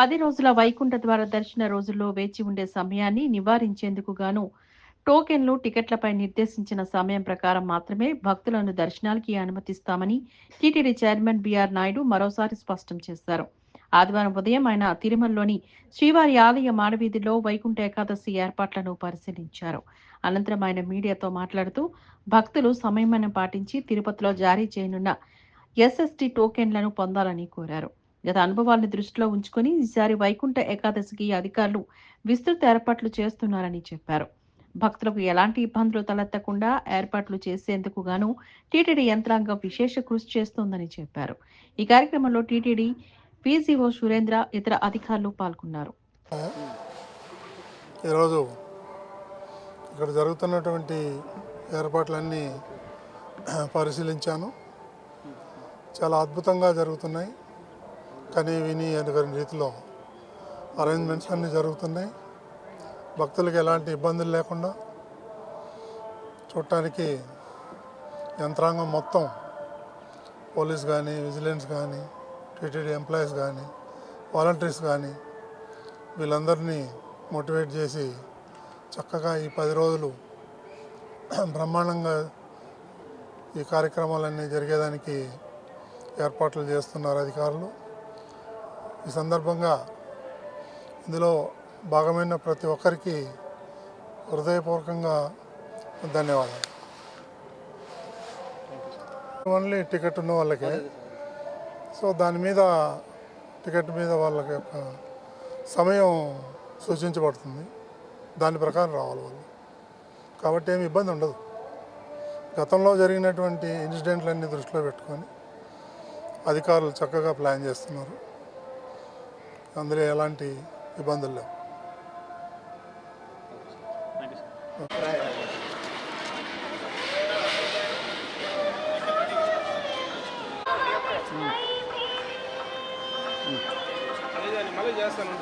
పది రోజుల వైకుంఠ ద్వార దర్శన రోజుల్లో వేచి ఉండే సమయాన్ని నివారించేందుకు గాను టోకెన్లు టికెట్లపై నిర్దేశించిన సమయం ప్రకారం మాత్రమే భక్తులను దర్శనాలకి అనుమతిస్తామని టీటీడీ చైర్మన్ బీఆర్ నాయుడు మరోసారి స్పష్టం చేశారు. ఆదివారం ఉదయం ఆయన తిరుమలలోని శ్రీవారి ఆలయ మాడవీధిలో వైకుంఠ ఏకాదశి ఏర్పాట్లను పరిశీలించారు. అనంతరం ఆయన మీడియాతో మాట్లాడుతూ భక్తులు సమయమనం పాటించి తిరుపతిలో జారీ చేయనున్న ఎస్ఎస్టీ టోకెన్లను పొందాలని కోరారు. గత అనుభవాలను దృష్టిలో ఉంచుకొని ఈసారి వైకుంఠ ఏకాదశికి అధికారులు విస్తృత ఏర్పాట్లు చేస్తున్నారని చెప్పారు. భక్తులకు ఎలాంటి ఇబ్బందులు తలెత్తకుండా ఏర్పాట్లు చేసేందుకు గాను టీటీడీ యంత్రాంగం విశేష కృషి చేస్తోందని చెప్పారు. ఈ కార్యక్రమంలో టీటీడీ పీసీఓ సురేంద్ర ఇతర అధికారులు పాల్గొన్నారు. ఈరోజు ఇక్కడ జరుగుతున్నటువంటి ఏర్పాట్లన్నీ పరిశీలించాను. చాలా అద్భుతంగా జరుగుతున్నాయి. కనీ విని అనుకరిన రీతిలో అరేంజ్మెంట్స్ అన్నీ జరుగుతున్నాయి. భక్తులకు ఎలాంటి ఇబ్బందులు లేకుండా చూడటానికి యంత్రాంగం మొత్తం పోలీస్ కానీ విజిలెన్స్ కానీ టీటీడీ ఎంప్లాయీస్ కానీ వాలంటీర్స్ కానీ వీళ్ళందరినీ మోటివేట్ చేసి చక్కగా ఈ పది రోజులు బ్రహ్మాండంగా ఈ కార్యక్రమాలన్నీ జరిగేదానికి ఏర్పాట్లు చేస్తున్నారు అధికారులు. ఈ సందర్భంగా ఇందులో భాగమైన ప్రతి ఒక్కరికి హృదయపూర్వకంగా ధన్యవాదాలు. ఓన్లీ టికెట్ ఉన్న వాళ్ళకే. సో దాని మీద టికెట్ మీద వాళ్ళకి సమయం సూచించబడుతుంది. దాని ప్రకారం రావాలి వాళ్ళు. కాబట్టి ఏమి ఇబ్బంది ఉండదు. గతంలో జరిగినటువంటి ఇన్సిడెంట్లన్నీ దృష్టిలో పెట్టుకొని అధికారులు చక్కగా ప్లాన్ చేస్తున్నారు. అందులో ఎలాంటి ఇబ్బందులు లేవు. మళ్ళీ చేస్తాను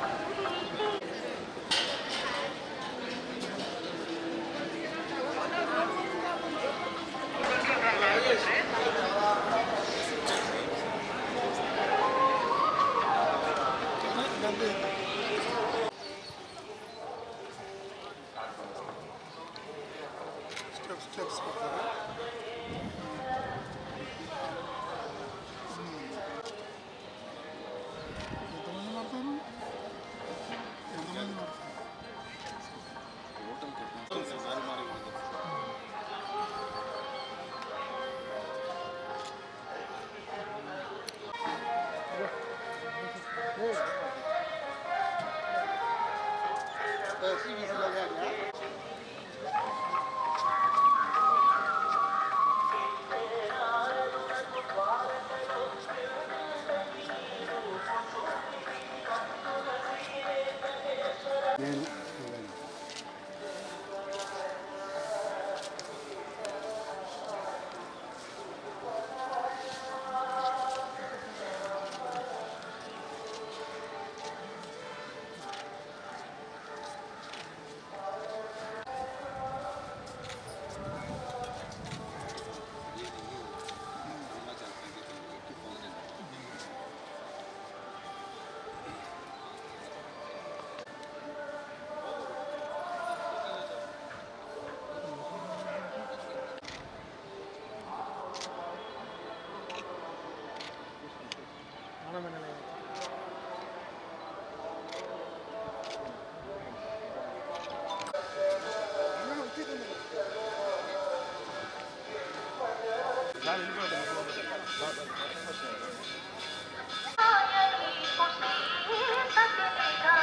Amen. Oh, you need to see, but you need to.